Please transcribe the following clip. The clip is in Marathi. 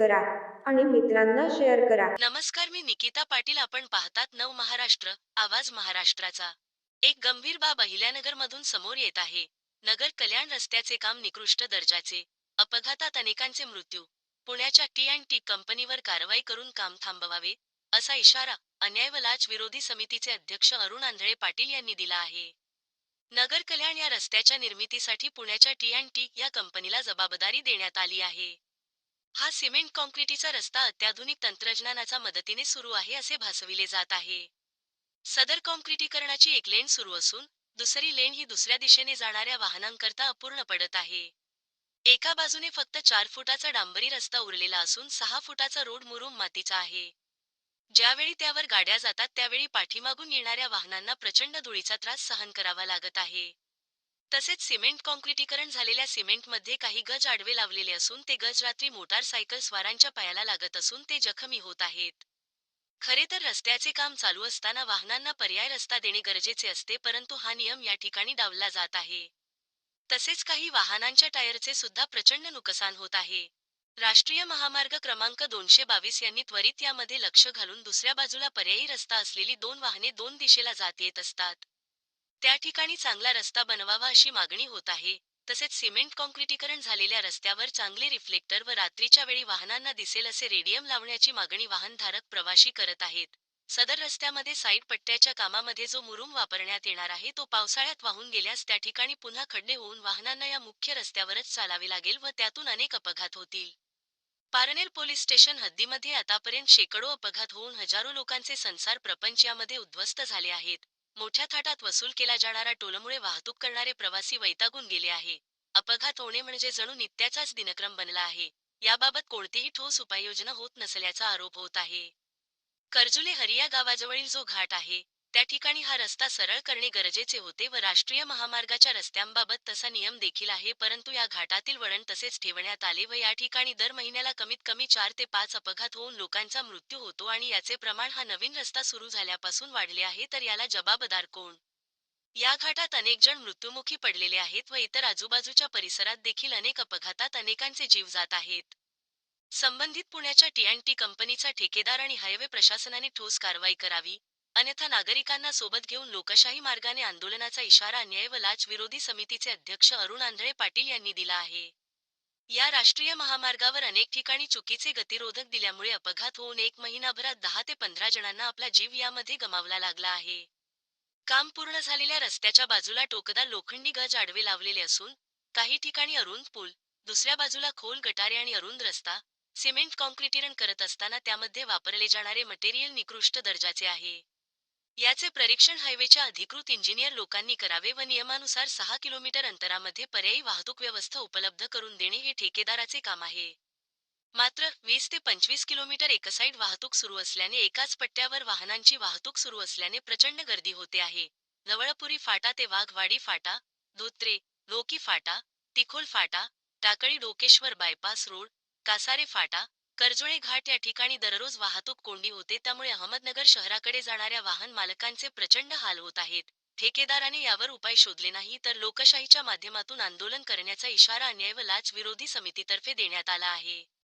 करा आणि मित्रांना शेअर करा. नमस्कार मी निकिता पाटील. आपण पाहतात नव महाराष्ट्र आवाज महाराष्ट्राचा. एक गंभीर बाब अहिल्यानगर मधून समोर येत आहे. नगर कल्याण रस्त्याचे काम निकृष्ट दर्जाचे. अपघातात अनेकांचे मृत्यू. पुण्याच्या टी अँड टी कंपनीवर कारवाई करून काम थांबवावे असा इशारा अन्याय व लाच विरोधी समितीचे अध्यक्ष अरुण आंधळे पाटील यांनी दिला आहे. नगर कल्याण या रस्त्याच्या निर्मितीसाठी पुण्याच्या टी अँड टी या कंपनीला जबाबदारी देण्यात आली आहे. हा सिमेंट काँक्रिटीचा रस्ता अत्याधुनिक तंत्रज्ञानाचा मदतीने सुरू आहे असे भासविले जात आहे. सदर काँक्रिटीकरणाची एक लेन सुरू असून दुसरी लेन ही दुसऱ्या दिशेने जाणाऱ्या वाहनांकरता अपूर्ण पडत आहे. एका बाजूने फक्त चार फुटाचा डांबरी रस्ता उरलेला असून सहा फुटाचा रोड मुरुम मातीचा आहे. ज्यावेळी त्यावर गाड्या जातात त्यावेळी पाठीमागून येणाऱ्या वाहनांना प्रचंड धुळीचा त्रास सहन करावा लागत आहे. तसेच सिमेंट कॉन्क्रिटीकरण झालेल्या सिमेंटमध्ये काही गज आडवे लावलेले असून ते गज रात्री मोटारसायकल स्वारांच्या पायाला लागत असून ते जखमी होत आहेत. खरे तर रस्त्याचे काम चालू असताना वाहनांना पर्याय रस्ता देणे गरजेचे असते परंतु हा नियम या ठिकाणी डावला जात आहे. तसेच काही वाहनांच्या टायरचे सुद्धा प्रचंड नुकसान होत आहे. राष्ट्रीय महामार्ग क्रमांक दोनशे बावीस यांनी त्वरित यामध्ये लक्ष घालून दुसऱ्या बाजूला पर्यायी रस्ता असलेली दोन वाहने दोन दिशेला जात येत असतात. त्या ठिकाणी चांगला रस्ता बनवावा अशी मागणी होत आहे. तसेच सिमेंट काँक्रिटीकरण झालेल्या रस्त्यावर चांगले रिफ्लेक्टर व रात्रीच्या वेळी वाहनांना दिसेल असे रेडियम लावण्याची मागणी वाहनधारक प्रवाशी करत आहेत. सदर रस्त्यामध्ये साईड पट्ट्याच्या कामामध्ये जो मुरुम वापरण्यात येणार आहे तो पावसाळ्यात वाहून गेल्यास त्या ठिकाणी पुन्हा खड्डे होऊन वाहनांना या मुख्य रस्त्यावरच चालावे लागेल व त्यातून अनेक अपघात होतील. पारनेर पोलीस स्टेशन हद्दीमध्ये आतापर्यंत शेकडो अपघात होऊन हजारो लोकांचे संसार प्रपंच यामध्ये उद्ध्वस्त झाले आहेत. मोठ्या थाटात वसूल केला जाणारा टोलमुळे वाहतूक करणारे प्रवासी वैतागून गेले आहे. अपघात होणे म्हणजे जणू नित्याचाच दिनक्रम बनला आहे. याबाबत कोणतीही ठोस उपाययोजना होत नसल्याचा आरोप होत आहे. कर्जुले हरिया गावाजवळील जो घाट आहे त्या ठिकाणी हा रस्ता सरळ करणे गरजेचे होते व राष्ट्रीय महामार्गाच्या रस्त्यांबाबत तसा नियम देखील आहे परंतु या घाटातील वळण तसेच ठेवण्यात आले व या ठिकाणी दर महिन्याला कमीत कमी चार ते पाच अपघात होऊन लोकांचा मृत्यू होतो आणि याचे प्रमाण हा नवीन रस्ता सुरू झाल्यापासून वाढले आहे तर याला जबाबदार कोण? या घाटात अनेक जण मृत्युमुखी पडलेले आहेत व इतर आजूबाजूच्या परिसरात देखील अनेक अपघातात अनेकांचे जीव जात आहेत. संबंधित पुण्याच्या टी अँड टी कंपनीचा ठेकेदार आणि हायवे प्रशासनाने ठोस कारवाई करावी. अन्यथा नागरिकांना सोबत घेऊन लोकशाही मार्गाने आंदोलनाचा इशारा अन्याय व लाच विरोधी समितीचे अध्यक्ष अरुण आंधळे पाटील यांनी दिला आहे. या राष्ट्रीय महामार्गावर अनेक ठिकाणी चुकीचे गतिरोधक दिल्यामुळे अपघात होऊन एक महिनाभरात दहा ते पंधरा जणांना आपला जीव यामध्ये गमावला लागला आहे. काम पूर्ण झालेल्या रस्त्याच्या बाजूला टोकदार लोखंडी गज आडवे लावलेले असून काही ठिकाणी अरुंद पूल दुसऱ्या बाजूला खोल गटारे आणि अरुंद रस्ता सिमेंट कॉन्क्रिटीरण करत असताना त्यामध्ये वापरले जाणारे मटेरियल निकृष्ट दर्जाचे आहे. याचे परीक्षण हायवेच्या अधिकृत इंजिनियर लोकांनी करावे व नियमानुसार सहा किलोमीटर अंतरामध्ये पर्यायी वाहतूक व्यवस्था उपलब्ध करून देणे हे ठेकेदाराचे काम आहे. मात्र वीस ते पंचवीस किलोमीटर एकसाईड वाहतूक सुरू असल्याने एकाच पट्ट्यावर वाहनांची वाहतूक सुरू असल्याने प्रचंड गर्दी होते आहे. नवळपुरी फाटा ते वाघवाडी फाटा धोत्रे लोकी फाटा तिखोल फाटा टाकळी डोकेश्वर बायपास रोड कासारे फाटा कर्जुळे घाट या ठिकाणी दररोज वाहतूक कोंडी होते. त्यामुळे अहमदनगर शहराकडे जाणाऱ्या वाहन मालकांचे प्रचंड हाल होत आहेत. ठेकेदाराने यावर उपाय शोधले नाही तर लोकशाहीच्या माध्यमातून आंदोलन करण्याचा इशारा अन्याय व लाच विरोधी समितीतर्फे देण्यात आला आहे.